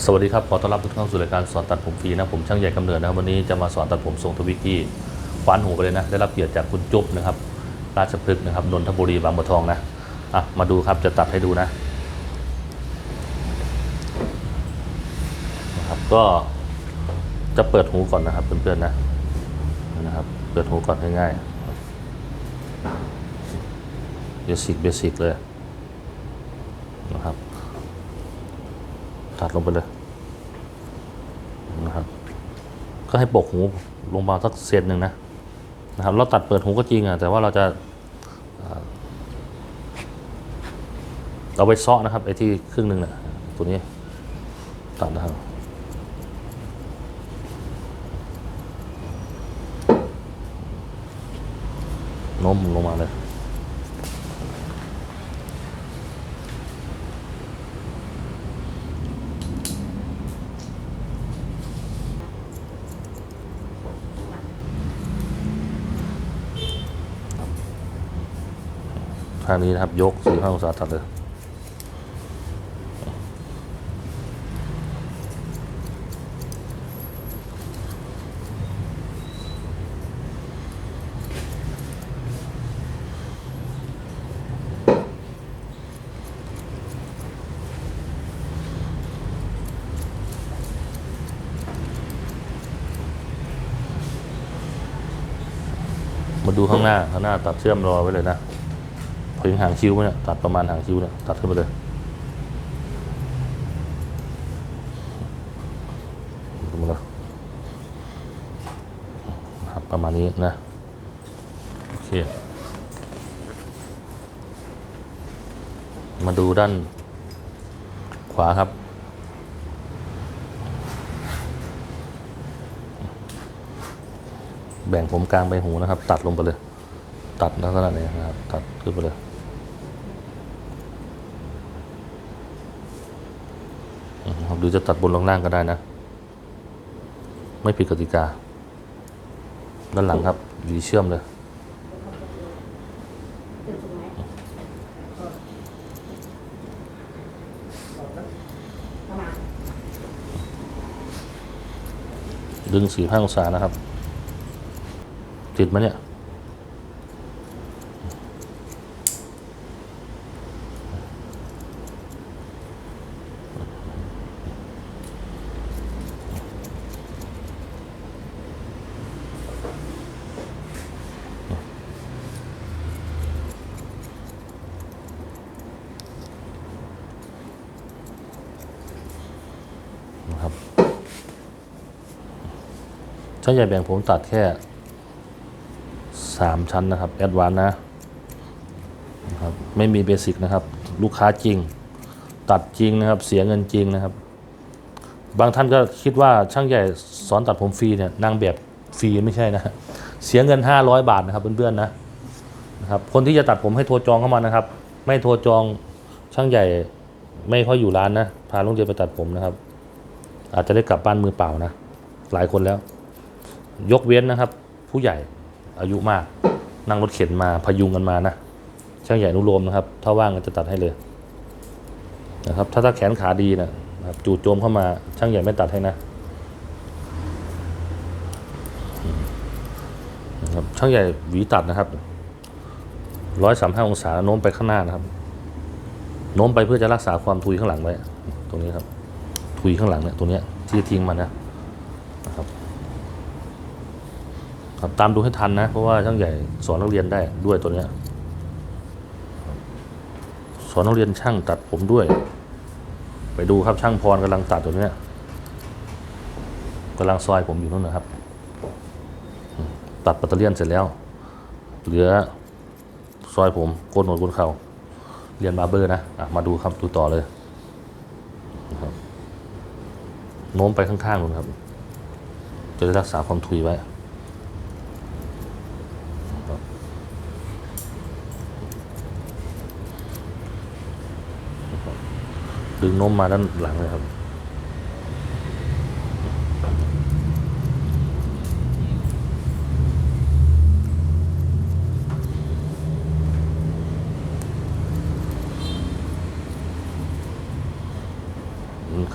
สวัสดีครับ ขอต้อนรับทุกท่านเข้าสู่รายการสอนตัดผมฟรีนะ ผมช่างใหญ่กำเนิดนะครับวันนี้จะมาสอนตัดผมทรงทวิกกี้คว้านหูไปเลยนะ ได้รับเกียรติจากคุณจุ๊บนะครับ ราชพฤกษ์นะครับ นนทบุรีบางบัวทองนะ อะ มาดูครับ จะตัดให้ดูนะนะครับ ก็จะเปิดหูก่อนนะครับเพื่อนๆนะ นะครับ เปิดหูก่อนง่ายๆเบสิกเบสิกเลยนะครับ ตัดลงไปเลยนะครับ ก็ให้ปกหูลงมาสักเซนหนึ่งนะนะครับ เราตัดเปิดหูก็จริงอะแต่ว่าเราจะเอาไปซ้อนะครับไอ้ที่ครึ่งหนึ่งน่ะตัวนี้ตัดนะครับโน้มลงมาเลย ทางนี้นะครับ ยกสี่ห้าองศาตัดเลยมาดูข้างหน้าข้างหน้าตัดเชื่อมรอไว้เลยนะ ถึงหางคิ้วเนี่ยตัดประมาณหางคิ้วเนี่ยตัดขึ้นไปเลยขึ้นมาเลย ประมาณนี้นะ โอเค มาดูด้านขวาครับ แบ่งผมกลางใบหูนะครับ ตัดลงไปเลย ตัดลักษณะนี้นะครับ ตัดขึ้นไปเลย อืมครับหรือจะตัดบนลงล่างก็ได้นะ ไม่ผิดกติกา ด้านหลังครับหวีเชื่อมเลยดึงสี่ห้าองศานะครับ ติดไหมเนี่ย ช่างใหญ่แบ่งผมตัดแค่สามชั้นนะครับแอดวานนะนะครับไม่มีเบสิกนะครับ ลูกค้าจริง ตัดจริงนะครับ เสียเงินจริงนะครับ บางท่านก็คิดว่าช่างใหญ่สอนตัดผมฟรีเนี่ยนางแบบฟรีไม่ใช่นะฮะเสียเงิน 500 บาทนะครับเพื่อนๆนะนะครับ คนที่จะตัดผมให้โทรจองเข้ามานะครับ ไม่โทรจองช่างใหญ่ไม่ค่อยอยู่ร้านนะพาลุงเดียไปตัดผมนะครับ อาจจะได้กลับบ้านมือเปล่านะ หลายคนแล้ว ยกเว้นนะครับ ผู้ใหญ่อายุมาก นั่งรถเข็นมาพยุงกันมานะช่างใหญ่นุโลมนะครับ ถ้าว่างก็จะตัดให้เลยนะครับ ถ้าถ้าแขนขาดีนะครับจู่โจมเข้ามาช่างใหญ่ไม่ตัดให้นะนะครับช่างใหญ่หวีตัดนะครับร้อยสามห้าองศาโน้มไปข้างหน้านะครับ โน้มไปเพื่อจะรักษาความทุยข้างหลังไว้ ตรงนี้ครับ ทุยข้างหลังเนี่ยตัวเนี้ยที่จะทิ้งมันนะนะครับ ครับตามดูให้ทันนะ เพราะว่าช่างใหญ่สอนนักเรียนได้ด้วยตัวเนี้ยสอนนักเรียนช่างตัดผมด้วย ไปดูครับช่างพรกำลังตัดตัวเนี้ยกำลังซอยผมอยู่นู่นนะครับ ตัดปัตเตอร์เลียนเสร็จแล้ว เหลือซอยผมโกนหนวดโกนเข่าเรียนบาร์เบอร์นะอะมาดูครับดูต่อเลยโน้มไปข้างๆนู่นครับ จะได้รักษาความทุยไว้ครับ ดึงโน้มมาด้านหลังเลยครับ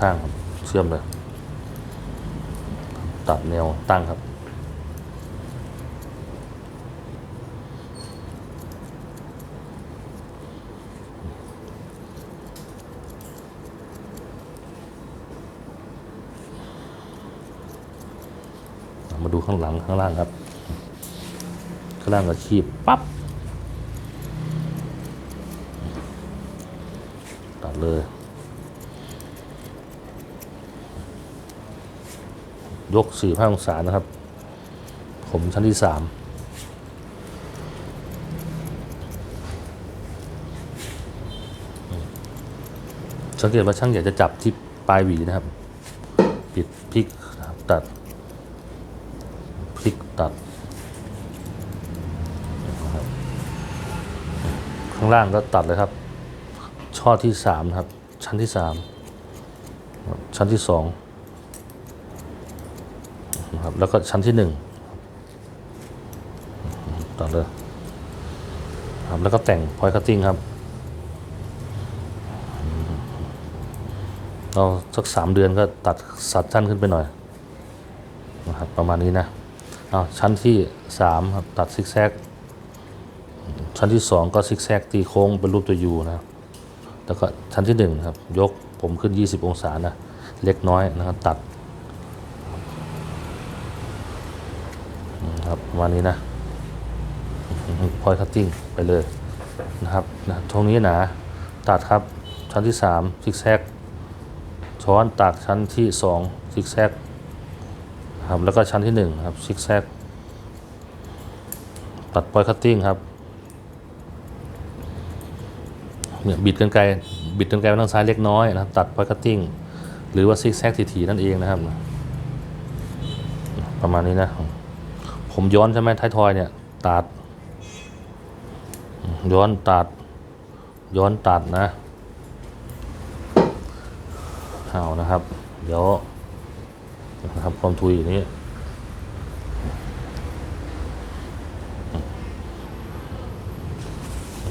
ข้างครับ เชื่อมเลย ตัดแนวตั้งครับ ข้างหลังข้างล่างครับ ข้างล่างก็ขีบปั๊บตัดเลย ยกสี่ห้าองศานะครับ ผมชั้นที่สามสังเกตว่าช่างอยากจะจับที่ปลายหวีนะครับ ปิดพลิกตัด ตัด ข้างล่างก็ตัดเลยครับ ช่อที่สามครับ ชั้นที่สามชั้นที่สองครับแล้วก็ชั้นที่หนึ่งตัดเลยครับแล้วก็แต่งพอยคัตติ้งครับ เราสักสามเดือนก็ตัดสัดสั้นขึ้นไปหน่อยนะครับประมาณนี้นะ เอาชั้นที่สามครับตัดซิกแซก ชั้นที่สองก็ซิกแซกตีโค้งเป็นรูปตัวยูนะครับแล้วก็ชั้นที่หนึ่งนะครับ ยกผมขึ้น 20 องศานะ เล็กน้อยนะครับตัดนะครับประมาณนี้นะพอยคัตติ้งไปเลยนะครับนะตรงนี้หนาตัดครับชั้นที่3ซิกแซกช้อนตัดชั้นที่2ซิกแซก ครับแล้วก็ชั้นที่1ครับซิกแซกตัดพอยคัตติ้งครับเนี่ยบิดกันไกลบิดกันไกลไปทางซ้ายเล็กน้อยนะครับตัดพอยคัตติ้งหรือว่าซิกแซกถี่ๆนั่นเองนะครับ ประมาณนี้นะ ผมย้อนใช่ไหมท้ายทอยเนี่ยตัดย้อนตัด ย้อนตัดนะเอานะครับ เดี๋ยว นะครับความทุยอย่างนี้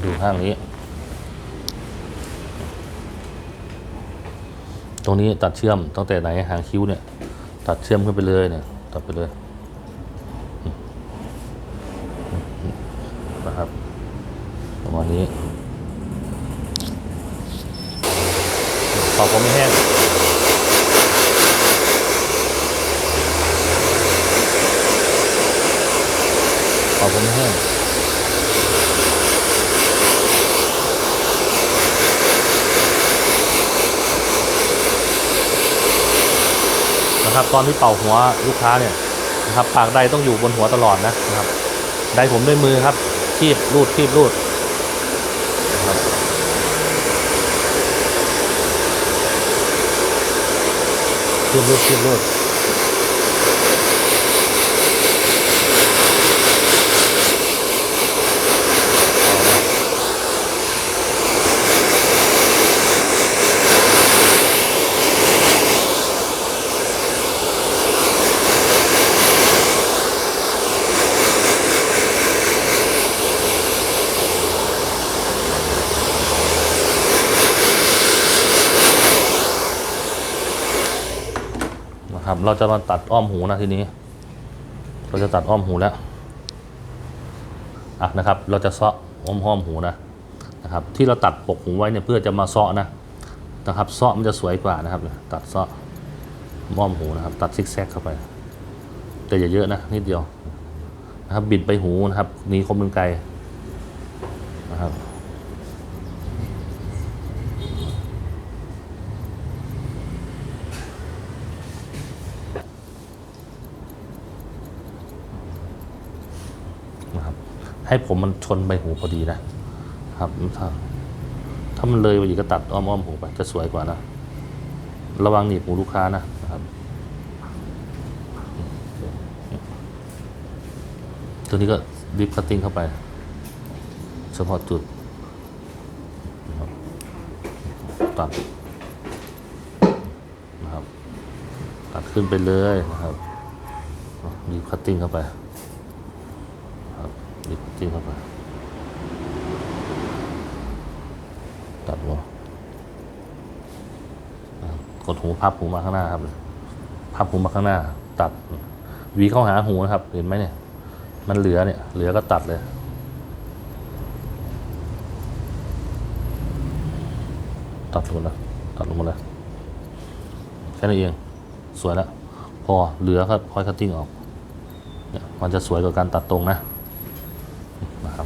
ดูข้างนี้ ตรงนี้ตัดเชื่อมตั้งแต่ไหนหางคิ้วเนี่ย ตัดเชื่อมขึ้นไปเลยเนี่ย ตัดไปเลยนะครับประมาณนี้ขอบผมไม่แห้ง ขอบผมแห้งนะครับตอนที่เป่าหัวลูกค้าเนี่ยนะครับปากไดต้องอยู่บนหัวตลอดนะนะครับไดผมด้วยมือครับคีบรูดคีบรูดนะครับคีบรูดคีบรูด เราจะมาตัดอ้อมหูนะทีนี้ เราจะตัดอ้อมหูแล้วอะนะครับ เราจะเซาะอ้อมห้อมหูนะนะครับ ที่เราตัดปกหูไว้เนี่ยเพื่อจะมาเซาะนะนะครับเซาะมันจะสวยกว่านะครับ ตัดเซาะอ้อมหูนะครับ ตัดซิกแซกเข้าไป แต่อย่าเยอะนะนิดเดียวนะครับบิดไปหูนะครับหนีคมเป็นไกลนะครับ นะครับ ให้ผมมันชนใบหูพอดีนะครับถ้าถ้ามันเลยไปอีกก็ตัดอ้อมอ้อมๆหูไปจะสวยกว่านะ ระวังหนีบหูลูกค้านะครับ ตัวนี้ก็ดิฟคัตติ้งเข้าไป เฉพาะจุดตัดนะครับ ตัดขึ้นไปเลยนะครับดิฟคัตติ้งเข้าไป จิ้มเข้าไปตัดหัวอะกดหูพับหูมาข้างหน้าครับพับหูมาข้างหน้า ตัดวีเข้าหาหูนะครับ เห็นไหมเนี่ย มันเหลือเนี่ย เหลือก็ตัดเลยตัดลงมาแล้วตัดลงมาแล้วแค่นั้นเองสวยแล้วพอเหลือก็ค่อยคัตติ้งออกเนี่ยมันจะสวยกว่าการตัดตรงนะ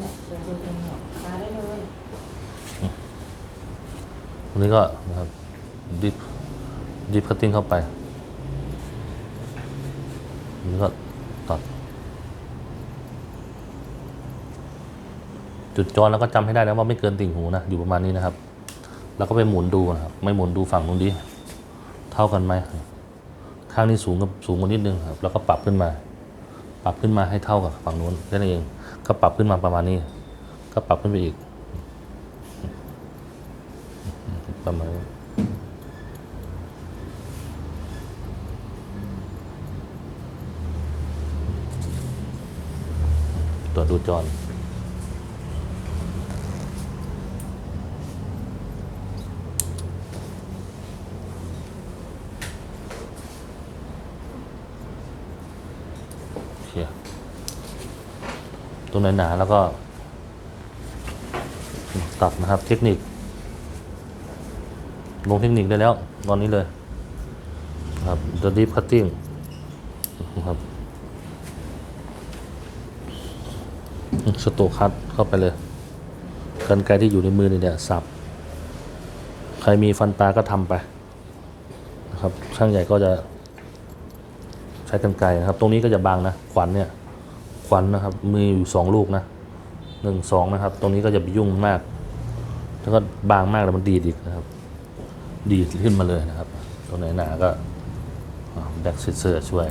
แหละเจลคุณหมดมาได้เลยตรงนี้ก็นะครับดิฟดิฟคัตติ้งเข้าไป อันนี้ก็ตัด จุดจรแล้วก็จำให้ได้นะว่าไม่เกินติ่งหูนะอยู่ประมาณนี้นะครับ แล้วก็ไปหมุนดูนะครับไม่หมุนดูฝั่งนู้นดิเท่ากันไหมข้างนี้สูงกับสูงกว่านิดนึงครับ แล้วก็ปรับขึ้นมา ปรับขึ้นมาให้เท่ากับฝั่งนู้นแค่นั้นเอง ก็ปรับขึ้นมาประมาณนี้ ก็ปรับขึ้นไปอีกประมาณนี้ วจดูจรโอเคตรงไหนหนาแล้วก็ ตัดนะครับ เทคนิค ลงเทคนิคได้แล้ว ตอนนี้เลย ครับ The Deep Cutting ครับ สโตคัตเข้าไปเลยกันไกที่อยู่ในมือเนี่ยสับ ใครมีฟันปลาก็ทำไปนะครับช่างใหญ่ก็จะใช้กันไกนะครับ ตรงนี้ก็จะบางนะขวัญเนี่ยขวัญนะครับมีอยู่สองลูกนะหนึ่งสองนะครับ ตรงนี้ก็จะไปยุ่งมากแล้วก็บางมากแล้วมันดีดอีกนะครับ ดีดขึ้นมาเลยนะครับ ตรงไหนหนาก็แบ็กเซอร์ช่วย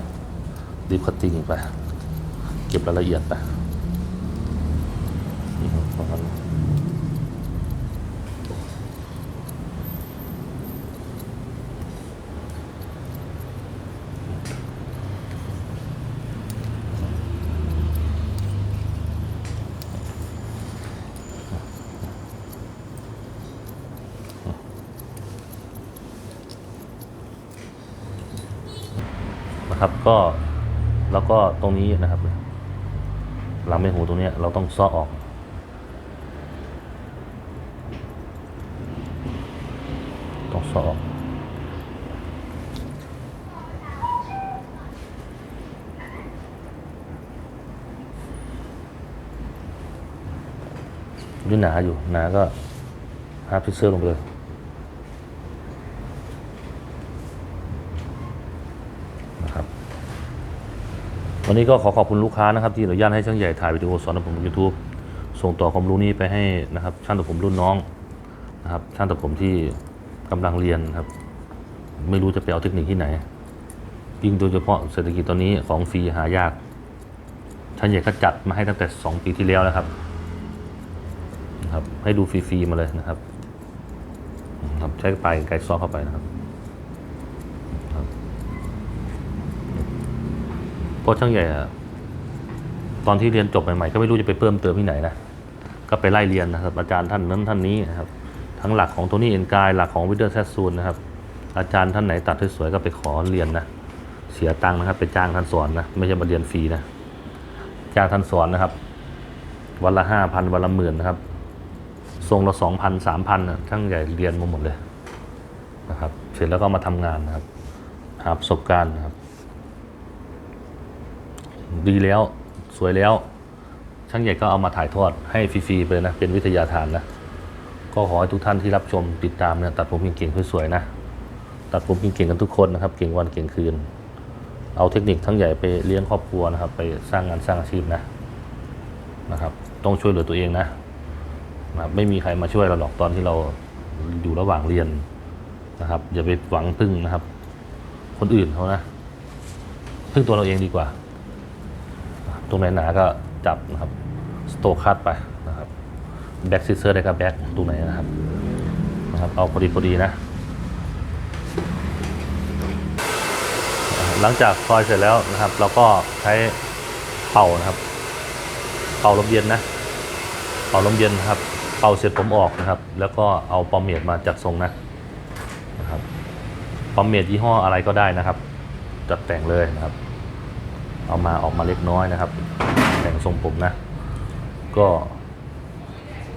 ดิฟคัตติ้งไป เก็บรายละเอียดไปอืมประมาณนี้ นะครับก็แล้วก็ตรงนี้นะครับหลังใบหูตรงนี้เราต้องซ้อออก ต้องซ้อออกนี่หนาอยู่หนาก็ฮาร์ดพิเซอร์ลงไปเลย นะครับ วันนี้ก็ขอขอบคุณลูกค้านะครับที่อนุญาตให้ช่างใหญ่ถ่ายวิดีโอสอนผมบน YouTube ส่งต่อความรู้นี้ไปให้นะครับช่างตัดผมรุ่นน้องนะครับช่างตัดผมที่กำลังเรียนครับ ไม่รู้จะไปเอาเทคนิคที่ไหน ยิ่งโดยเฉพาะเศรษฐกิจตอนนี้ของฟรีหายากช่างใหญ่ก็จัดมาให้ตั้งแต่ 2 ปีที่แล้วแล้วครับนะครับให้ดูฟรีๆมาเลยนะครับนะครับใช้ปลายไกลซอเข้าไปนะครับ เพ ราะช่างใหญ่อะตอนที่เรียนจบใหม่ๆก็ไม่รู้จะไปเพิ่มเติมที่ไหนนะก็ไปไล่เรียนนะครับอาจารย์ท่านนั้นท่านนี้นะครับ ทั้งหลักของโทนี่เอ็นกายหลักของวิเดอร์แซสซูนนะครับ อาจารย์ท่านไหนตัดสวยๆก็ไปขอเรียนนะเสียตังค์นะครับ ไปจ้างท่านสอนนะไม่ใช่มาเรียนฟรีนะจ้างท่านสอนนะครับ วันละห้าพันวันละหมื่นนะครับทรงละสองพันสามพันช่างใหญ่เรียนมาหมดเลยนะครับ เสร็จแล้วก็มาทำงานนะครับหาประสบการณ์นะครับ ดีแล้วสวยแล้ว ช่างใหญ่ก็เอามาถ่ายทอดให้ฟรีๆไปนะ เป็นวิทยาทานนะ ก็ขอให้ทุกท่านที่รับชมติดตามเนี่ยตัดผมเก่งๆสวยๆนะ ตัดผมเก่งๆกันทุกคนนะครับ เก่งวันเก่งคืน เอาเทคนิคทั้งใหญ่ไปเลี้ยงครอบครัวนะครับ ไปสร้างงานสร้างอาชีพนะนะครับ ต้องช่วยเหลือตัวเองนะนะครับไม่มีใครมาช่วยเราหรอกตอนที่เราอยู่ระหว่างเรียนนะครับ อย่าไปหวังพึ่งนะครับ คนอื่นเขานะพึ่งตัวเราเองดีกว่า ตรงไหนหนาก็จับนะครับสโตคัตไปนะครับแบ็กซิเซอร์ได้ก็แบ็กตรงไหนนะครับนะครับเอาพอดีพอดีนะ หลังจากซอยเสร็จแล้วนะครับ เราก็ใช้เป่านะครับ เป่าลมเย็นนะ เป่าลมเย็นนะครับ เป่าเสร็จผมออกนะครับ แล้วก็เอาปอมเมดมาจัดทรงนะนะครับปอมเมดยี่ห้ออะไรก็ได้นะครับ จัดแต่งเลยนะครับ เอามาออกมาเล็กน้อยนะครับ แต่งทรงผมนะ ก็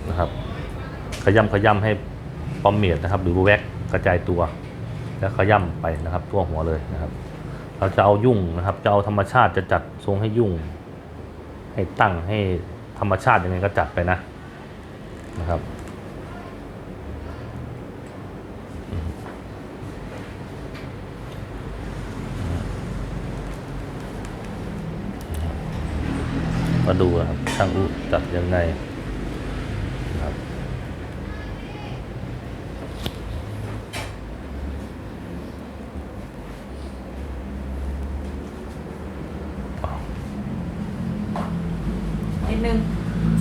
นะครับ ขย้ำขย้ำให้ปอมเมดนะครับ หรือแว็กกระจายตัว แล้วขย้ำไปนะครับทั่วหัวเลยนะครับ เราจะเอายุ่งนะครับ จะเอาธรรมชาติจะจัดทรงให้ยุ่ง ให้ตั้งให้ธรรมชาติยังไงก็จัดไปนะนะครับ มาดูนะครับช่างอุจัดยังไงนะครับนิดนึง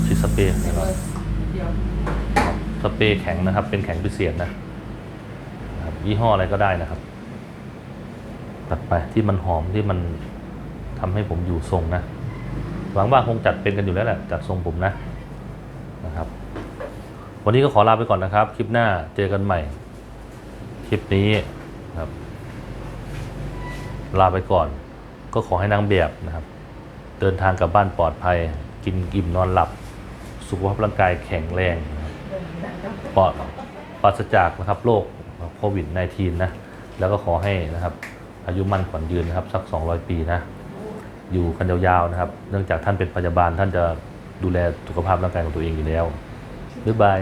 ชิสเปรย์นะคเลรับยเดี๋ยวสเปรย์แข็งนะครับ เป็นแข็งพิเศษนะนะครับยี่ห้ออะไรก็ได้นะครับตัดไปที่มันหอมที่มันทำให้ผมอยู่ทรงนะ หวังว่าคงจัดเป็นกันอยู่แล้วแหละจัดทรงผมนะนะครับ วันนี้ก็ขอลาไปก่อนนะครับ คลิปหน้าเจอกันใหม่ คลิปนี้ครับ ลาไปก่อน ก็ขอให้นางแบบนะครับ เดินทางกลับบ้านปลอดภัย กินอิ่มนอนหลับ สุขภาพร่างกายแข็งแรงปลอดปราศจากนะครับโรคโควิด -19 นะ แล้วก็ขอให้นะครับ อายุมั่นขวัญยืนนะครับ สัก 200 ปีนะ อยู่กันยาวๆนะครับ เนื่องจากท่านเป็นพยาบาลท่านจะดูแลสุขภาพร่างกายของตัวเองอยู่แล้วบ๊ายบาย